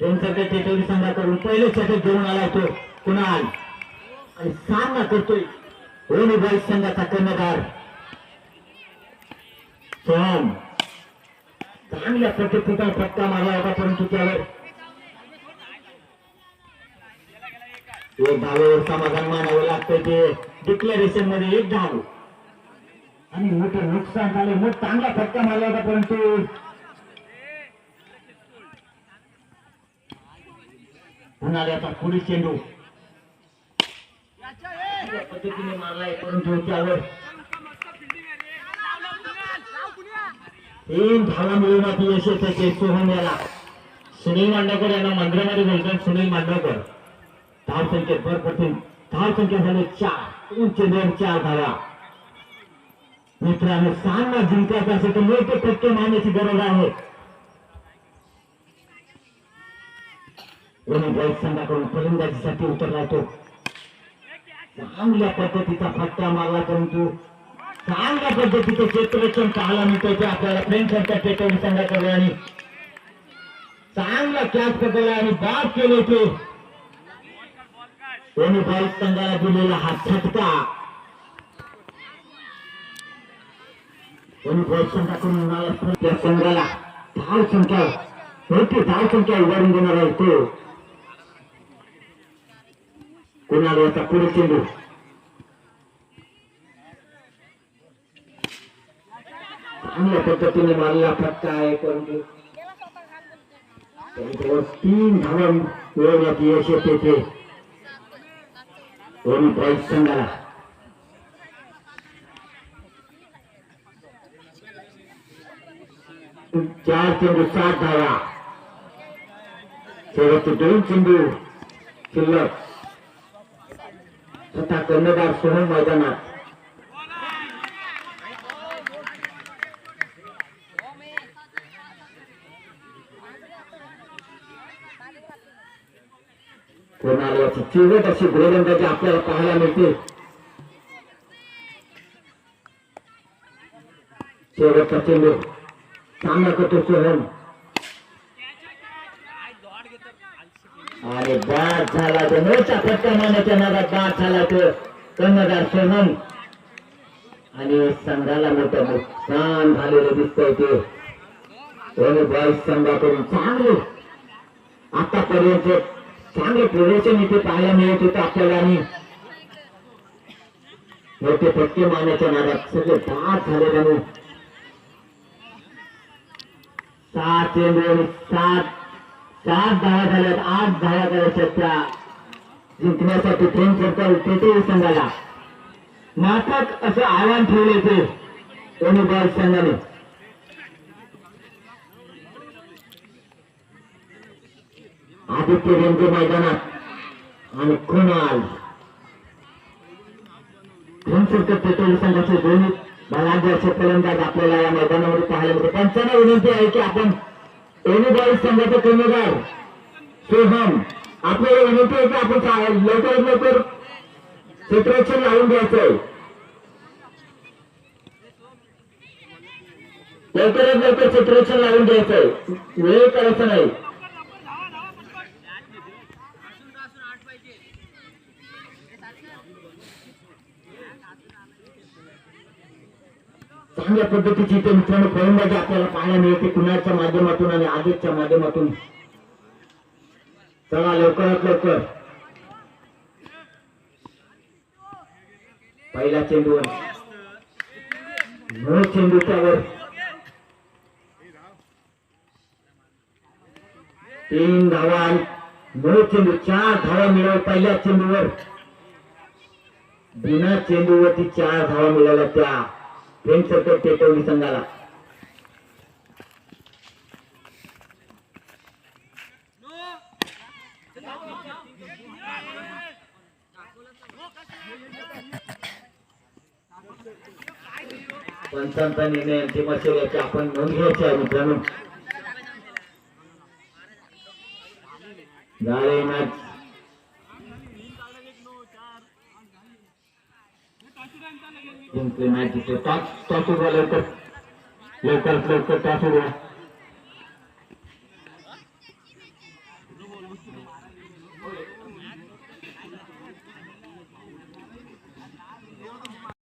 त्यांचा ते टेटोरी संघाकडून पहिले षटक घेऊन आला होतो. कुणाल? आणि सामना करतोय. होणी बॉईज संघाचा कर्णधार. सोहम. चांगल्या पद्धतीचा फटका मारला होता परंतु त्यावर एक धावेवर समाधान मानावं लागतंय ते. डिक्लेरेशनमध्ये एक धाव. आणि मोठं नुकसान झालं. मोठ चांगला फटका मारला होता परंतु उन्हाळ्याचा पुढील चेंडू. पद्धतीने मारलाय परंतु त्यावर. तीन धावा मिळवण्यात यश येतं ते सोहम याला. सुनील मांडवकर यांना मंदिरामध्ये बोलतात सुनील मांडवकर. धाव संख्येत भर पडतील. धाव संख्या झाली चार. दोन चेंडूवर चार धावा. मित्रांनो सामना जिंकायचा असेल तर मोठे फटके मारण्याची गरज आहे कोणी बॉईज संघाकडून फलंदाजीसाठी उतरला तो. चांगल्या पद्धतीचा फटका मारला परंतु चांगल्या पद्धतीचं क्षेत्ररक्षण पाहायला मिळतो ते आपल्याला फ्रेंच संघाच्या पेटवणी संघाकडे आणि चांगला कॅच पकडला आणि बाद केले ते. कोणी बॉईज संघाला दिलेला हा झटका कोणी बॉईज संघाकडून मिळाला त्या संघाला धाव संख्या मोठी धाव संख्या उभारून देणार आहे तो. कोणाला याचा पुढे चेंडू चांगल्या पद्धतीने मारलेला फटका आहे परंतु त्यांच्यावर तीन धावा मिळवण्यात यश येते ते दोन्ही बॉईज संघाला चार चेंडू सात धावा शेवटचे दोन चेंडू शिल्लक तथा कर्णधार सोहन मैदानात. कोणाला चिवट अशी गोलंदाजी आपल्याला पाहायला मिळते. शेवटचा चेंडू. सामना करतो सोहम. आणि बाद झाला तो. मोठा फटका मानाच्या नादात बाद झाला तो. कर्णधार सोहम आणि संघाला मोठं नुकसान झालेलं दिसतंय ते. दोन्ही बॉईज संघाकडून चांगले. आतापर्यंत चांगले प्रदर्शन इथे पाहायला मिळत होतं आपल्याला आणि मोठे फटके मारण्याच्या नादात सगळे बाद झाले आणि सात चेंडू आणि सात सात धावा झाल्यात आठ धावा करायच्या त्या जिंकण्यासाठी ट्रेन सरकार तेथे संघाला. नाटक असं आव्हान ठेवले ते दोन्ही बॉल संघाने. आदित्य रेंजे मैदानात आणि कुणाल. सरकार पेट्रोल संघाचे दोन्ही बलाढ्य असे फलंदाज आपल्याला या मैदानावर पाहायला मिळते. त्यांच्याना विनंती आहे की आपण दोन्ही बॉल संघाचे कर्णधार. सोहम आपल्याला विनंती आहे की आपण लवकरात लवकर क्षेत्ररक्षण लावून घ्यायचंय लवकरात लवकर क्षेत्ररक्षण लावून घ्यायचंय वेळ करायचं नाही. चांगल्या पद्धतीची इथे मित्रांनो फलंदाजी आपल्याला पाहायला मिळते. कुणाच्या माध्यमातून आणि आदितच्या माध्यमातून. चला लवकरात लवकर. पहिला चेंडूवर. नो चेंडू त्यावर तीन धावा आणि नो चेंडू चार धावा मिळव पहिल्या चेंडूवर. बिना चेंडूवरती चार धावा मिळाल्या त्या. फ्रेंच सर्कल टेटवली संघाला. पंचांचा निर्णय अंतिम असेल याची आपण नोंद घ्यायची आहे मित्रांनो. झाले मॅच. जिंकले मॅच जिंकले टॉस टॉस उडवा लवकर लवकरात लवकर टॉस उडवा